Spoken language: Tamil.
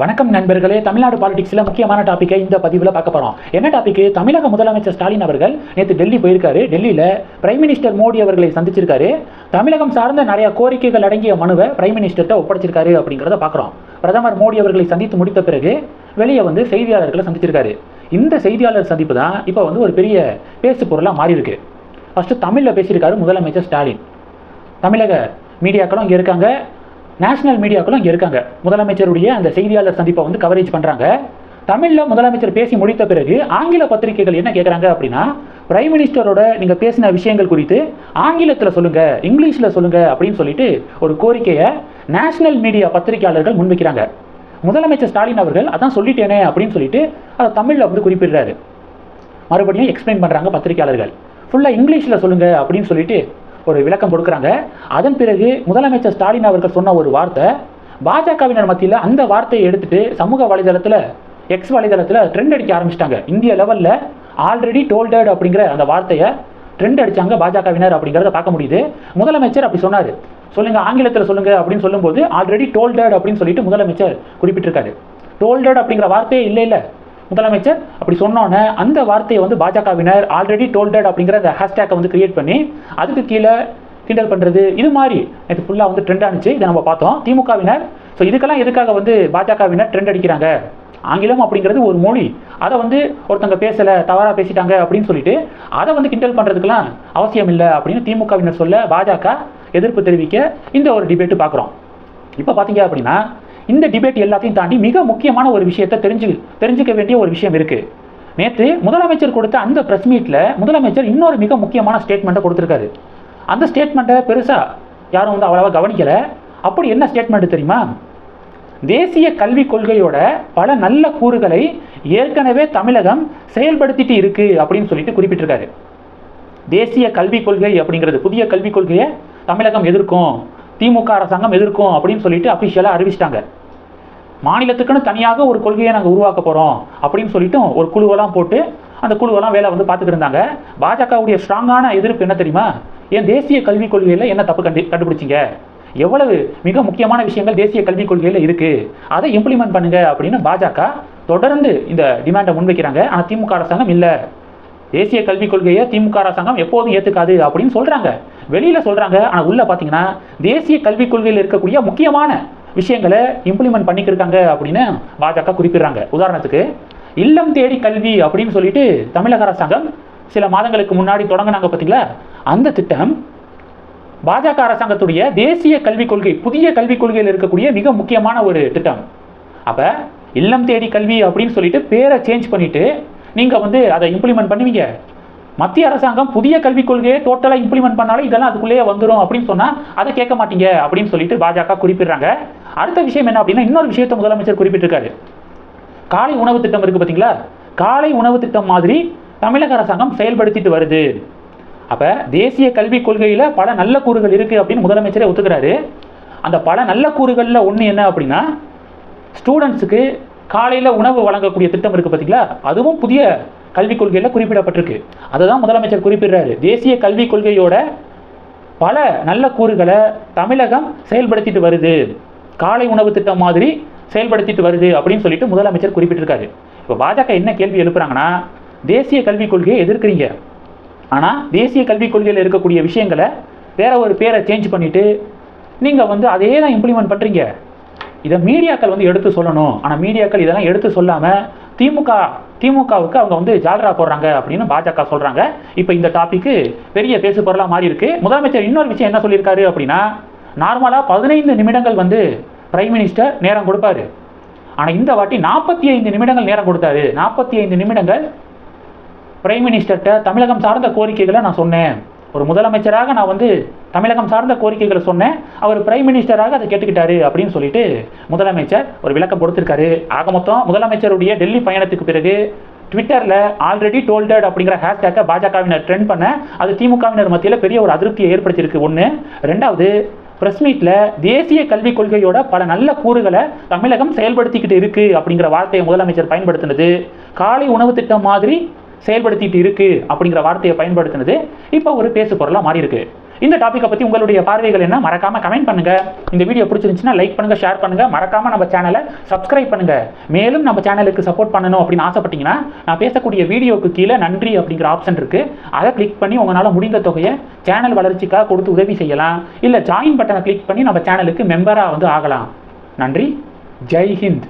வணக்கம் நண்பர்களே. தமிழ்நாடு பாலிடிக்ஸில் முக்கியமான டாப்பிக்கை இந்த பதிவில் பார்க்க போகிறோம் என்ன டாபிக் தமிழக முதலமைச்சர் ஸ்டாலின் அவர்கள் நேற்று டெல்லி போயிருக்காரு. டெல்லியில் பிரைம் மினிஸ்டர் மோடி அவர்களை சந்திச்சிருக்காரு. தமிழகம் சார்ந்த நிறைய கோரிக்கைகள் அடங்கிய மனுவை பிரைம் மினிஸ்டர்கிட்ட ஒப்படைச்சிருக்காரு அப்படிங்கிறத பார்க்குறோம். பிரதமர் மோடி அவர்களை சந்தித்து முடித்த பிறகு வெளியே வந்து செய்தியாளர்களை சந்திச்சிருக்காரு. இந்த செய்தியாளர் சந்திப்பு தான் இப்போ வந்து ஒரு பெரிய பேசு பொருளாக மாறி இருக்கு ஃபஸ்ட்டு தமிழில் பேசியிருக்காரு முதலமைச்சர் ஸ்டாலின். தமிழக மீடியாக்களும் இங்கே இருக்காங்க. நேஷனல் மீடியாக்களும் இங்கே இருக்காங்க. முதலமைச்சருடைய அந்த செய்தியாளர் சந்திப்பை வந்து கவரேஜ் பண்ணுறாங்க தமிழில் முதலமைச்சர் பேசி முடித்த பிறகு ஆங்கில பத்திரிகைகள் என்ன கேட்குறாங்க அப்படின்னா பிரைம் மினிஸ்டரோட நீங்கள் பேசின விஷயங்கள் குறித்து ஆங்கிலத்தில் சொல்லுங்கள் இங்கிலீஷில் சொல்லுங்கள் அப்படின்னு சொல்லிட்டு ஒரு கோரிக்கையை நேஷனல் மீடியா பத்திரிகையாளர்கள் முன்வைக்கிறாங்க. முதலமைச்சர் ஸ்டாலின் அவர்கள் அதான் சொல்லிட்டேனே அப்படின்னு சொல்லிட்டு அதை தமிழில் வந்து குறிப்பிடுறாரு. மறுபடியும் எக்ஸ்பிளைன் பண்ணுறாங்க பத்திரிகையாளர்கள். ஃபுல்லாக இங்கிலீஷில் சொல்லுங்கள் அப்படின்னு சொல்லிட்டு ஒரு விளக்கம் கொடுக்குறாங்க. அதன் பிறகு முதலமைச்சர் ஸ்டாலின் அவர்கள் சொன்ன ஒரு வார்த்தை பாஜகவினர் மத்தியில் அந்த வார்த்தையை எடுத்துட்டு சமூக வலைதளத்தில் எக்ஸ் வலைதளத்தில் ட்ரெண்ட் அடிக்க ஆரம்பிச்சிட்டாங்க. இந்திய லெவலில் ஆல்ரெடி டோல்டட் அப்படிங்கிற அந்த வார்த்தையை ட்ரெண்ட் அடிச்சாங்க பாஜகவினர் அப்படிங்கிறத பார்க்க முடியுது. முதலமைச்சர் அப்படி சொன்னார். சொல்லுங்கள் ஆங்கிலத்தில் சொல்லுங்கள் அப்படின்னு சொல்லும்போது ஆல்ரெடி டோல்டட் அப்படின்னு சொல்லிட்டு முதலமைச்சர் குறிப்பிட்டிருக்காரு. டோல்டட் அப்படிங்கிற வார்த்தையே இல்லை இல்லை முதலமைச்சர் அப்படி சொன்னோன்னே அந்த வார்த்தையை வந்து பாஜகவினர் ஆல்ரெடி டோல்டட் அப்படிங்கிற அந்த ஹேஷ்டேக்கை வந்து கிரியேட் பண்ணி அதுக்கு கீழே கிண்டல் பண்ணுறது இது மாதிரி இது ஃபுல்லாக வந்து ட்ரெண்ட் ஆனிச்சு. இதை நம்ம பார்த்தோம். திமுகவினர் ஸோ இதுக்கெல்லாம் எதுக்காக வந்து பாஜகவினர் ட்ரெண்ட் அடிக்கிறாங்க? ஆங்கிலம் அப்படிங்கிறது ஒரு மொழி. அதை வந்து ஒருத்தங்க பேசலை தவறாக பேசிட்டாங்க அப்படின்னு சொல்லிட்டு அதை வந்து கிண்டல் பண்ணுறதுக்கெல்லாம் அவசியம் இல்லை அப்படின்னு திமுகவினர் சொல்ல பாஜக எதிர்ப்பு தெரிவிக்க இந்த ஒரு டிபேட்டு பார்க்குறோம் இப்போ பார்த்தீங்க அப்படின்னா இந்த டிபேட் எல்லாத்தையும் தாண்டி மிக முக்கியமான ஒரு விஷயத்தை தெரிஞ்சு தெரிஞ்சுக்க வேண்டிய ஒரு விஷயம் இருக்கு. நேற்று முதலமைச்சர் கொடுத்த அந்த ப்ரெஸ் மீட்டில் முதலமைச்சர் இன்னொரு மிக முக்கியமான ஸ்டேட்மெண்ட்டை கொடுத்துருக்காரு. அந்த ஸ்டேட்மெண்ட்டை பெருசாக யாரும் வந்து அவ்வளவா கவனிக்கலை. அப்படி என்ன ஸ்டேட்மெண்ட் தெரியுமா? தேசிய கல்விக் கொள்கையோட பல நல்ல கூறுகளை ஏற்கனவே தமிழகம் செயல்படுத்திட்டு இருக்கு அப்படின்னு சொல்லிட்டு குறிப்பிட்டிருக்காரு. தேசிய கல்விக் கொள்கை அப்படிங்கிறது புதிய கல்விக் கொள்கையை தமிழகம் எதிர்க்கும். திமுக அரசாங்கம் எதிர்க்கும் அப்படின்னு சொல்லிட்டு அஃபிஷியலாக அறிவிச்சிட்டாங்க. மாநிலத்துக்குன்னு தனியாக ஒரு கொள்கையை நாங்கள் உருவாக்க போகிறோம் அப்படின்னு சொல்லிட்டு ஒரு குழுவெல்லாம் போட்டு அந்த குழுவெல்லாம் வேலை வந்து பார்த்துக்கிட்டு இருந்தாங்க. பாஜகவுடைய ஸ்ட்ராங்கான எதிர்ப்பு என்ன தெரியுமா? ஏன் தேசிய கல்விக் கொள்கையில் என்ன தப்பு கண்டு கண்டுபிடிச்சிங்க? எவ்வளவு மிக முக்கியமான விஷயங்கள் தேசிய கல்விக் கொள்கையில் இருக்குது அதை இம்ப்ளிமெண்ட் பண்ணுங்க அப்படின்னு பாஜக தொடர்ந்து இந்த டிமாண்டை முன்வைக்கிறாங்க. ஆனால் திமுக அரசாங்கம் இல்லை. தேசிய கல்விக் கொள்கையை திமுக அரசாங்கம் எப்போதும் ஏற்றுக்காது அப்படின்னு சொல்கிறாங்க வெளியில் சொல்கிறாங்க ஆனால் உள்ளே பார்த்தீங்கன்னா தேசிய கல்விக் கொள்கையில் இருக்கக்கூடிய முக்கியமான விஷயங்களை இம்ப்ளிமெண்ட் பண்ணிக்கிருக்காங்க அப்படின்னு பாஜக குறிப்பிடுறாங்க. உதாரணத்துக்கு இல்லம் தேடி கல்வி அப்படின்னு சொல்லிட்டு தமிழக அரசாங்கம் சில மாதங்களுக்கு முன்னாடி தொடங்கினாங்க பார்த்தீங்களா அந்த திட்டம் பாஜக அரசாங்கத்துடைய தேசிய கல்விக் கொள்கை புதிய கல்விக் கொள்கையில் இருக்கக்கூடிய மிக முக்கியமான ஒரு திட்டம். அப்போ இல்லம் தேடி கல்வி அப்படின்னு சொல்லிட்டு பேரை சேஞ்ச் பண்ணிட்டு நீங்கள் வந்து அதை இம்ப்ளிமெண்ட் பண்ணுவீங்க. மத்திய அரசாங்கம் புதிய கல்விக் கொள்கையை டோட்டலாக இம்ப்ளிமெண்ட் பண்ணாலும் இதெல்லாம் அதுக்குள்ளேயே வந்துடும் அப்படின்னு சொன்னால் அதை கேட்க மாட்டீங்க அப்படின்னு சொல்லிட்டு பாஜக குறிப்பிடுறாங்க. அடுத்த விஷயம் என்ன அப்படின்னா இன்னொரு விஷயத்தை முதலமைச்சர் குறிப்பிட்டிருக்காரு. காலை உணவு திட்டம் இருக்குது பார்த்தீங்களா காலை உணவு திட்டம் மாதிரி தமிழக அரசாங்கம் செயல்படுத்திட்டு வருது. அப்போ தேசிய கல்விக் கொள்கையில் பல நல்ல கூறுகள் இருக்குது அப்படின்னு முதலமைச்சரே ஒத்துக்கிறாரு. அந்த பல நல்ல கூறுகளில் ஒன்று என்ன அப்படின்னா ஸ்டூடெண்ட்ஸுக்கு காலையில் உணவு வழங்கக்கூடிய திட்டம் இருக்குது பார்த்தீங்களா அதுவும் புதிய கல்விக் கொள்கையில் குறிப்பிடப்பட்டிருக்கு. அதை தான் முதலமைச்சர் குறிப்பிடுறாரு. தேசிய கல்விக் கொள்கையோட பல நல்ல கூறுகளை தமிழகம் செயல்படுத்திட்டு வருது. காலை உணவு திட்டம் மாதிரி செயல்படுத்திட்டு வருது அப்படின்னு சொல்லிட்டு முதலமைச்சர் குறிப்பிட்டிருக்காரு. இப்போ பாஜக என்ன கேள்வி எழுப்புறாங்கன்னா தேசிய கல்விக் கொள்கையை எதிர்க்கிறீங்க. ஆனால் தேசிய கல்விக் கொள்கையில் இருக்கக்கூடிய விஷயங்களை வேற ஒரு பேரை சேஞ்ச் பண்ணிட்டு நீங்கள் வந்து அதே தான் இம்ப்ளிமெண்ட் பண்ணுறீங்க இதை மீடியாக்கள் வந்து எடுத்து சொல்லணும். ஆனால் மீடியாக்கள் இதெல்லாம் எடுத்து சொல்லாமல் திமுக திமுகவுக்கு அவங்க வந்து ஜால்ரா போடுறாங்க அப்படின்னு பாஜக சொல்கிறாங்க இப்போ இந்த டாபிக்கு பெரிய பேசு பொருளாக மாறி இருக்கு முதலமைச்சர் இன்னொரு விஷயம் என்ன சொல்லியிருக்காரு அப்படின்னா நார்மலாக பதினைந்து நிமிடங்கள் வந்து பிரைம் மினிஸ்டர் நேரம் கொடுப்பாரு. ஆனால் இந்த வாட்டி நாற்பத்தி ஐந்து நிமிடங்கள் நேரம் கொடுத்தாரு. நாற்பத்தி ஐந்து நிமிடங்கள் பிரைம் மினிஸ்டர்கிட்ட தமிழகம் சார்ந்த கோரிக்கைகளை நான் சொன்னேன். ஒரு முதலமைச்சராக நான் வந்து தமிழகம் சார்ந்த கோரிக்கைகளை சொன்னேன். அவர் பிரைம் மினிஸ்டராக அதை கேட்டுக்கிட்டாரு அப்படின்னு சொல்லிட்டு முதலமைச்சர் ஒரு விளக்கம் கொடுத்திருக்காரு. ஆக மொத்தம் முதலமைச்சருடைய டெல்லி பயணத்துக்கு பிறகு ட்விட்டரில் ஆல்ரெடி டோல்டட் அப்படிங்கிற ஹேஷ்டேக்கை பாஜகவினர் ட்ரெண்ட் பண்ண அது திமுகவினர் மத்தியில் பெரிய ஒரு அதிருப்தியை ஏற்படுத்தியிருக்கு. ஒன்று ரெண்டாவது ப்ரெஸ் மீட்டில் தேசிய கல்விக் கொள்கையோட பல நல்ல கூறுகளை தமிழகம் செயல்படுத்திக்கிட்டு இருக்குது அப்படிங்கிற வார்த்தையை முதலமைச்சர் பயன்படுத்தினது. காலை உணவு திட்டம் மாதிரி செயல்படுத்திட்டு இருக்கு அப்படிங்கிற வார்த்தையை பயன்படுத்தினது இப்போ ஒரு பேசு பொருளாக மாறி இருக்கு இந்த டாப்பிக்கை பற்றி உங்களுடைய பார்வைகள் என்ன? மறக்காம கமெண்ட் பண்ணுங்க. இந்த வீடியோ பிடிச்சிருந்துச்சுன்னா லைக் பண்ணுங்க ஷேர் பண்ணுங்க. மறக்காம நம்ம சேனலை சப்ஸ்கிரைப் பண்ணுங்க. மேலும் நம்ம சேனலுக்கு சப்போர்ட் பண்ணணும் அப்படின்னு ஆசைப்பட்டீங்கன்னா நான் பேசக்கூடிய வீடியோக்கு கீழே நன்றி அப்படிங்கிற ஆப்ஷன் இருக்கு. அதை கிளிக் பண்ணி உங்களால் முடிந்த தொகையை சேனல் வளர்ச்சிக்காக கொடுத்து உதவி செய்யலாம். இல்லை ஜாயின் பட்டனை கிளிக் பண்ணி நம்ம சேனலுக்கு மெம்பராக வந்து ஆகலாம். நன்றி. ஜெய் ஹிந்த்.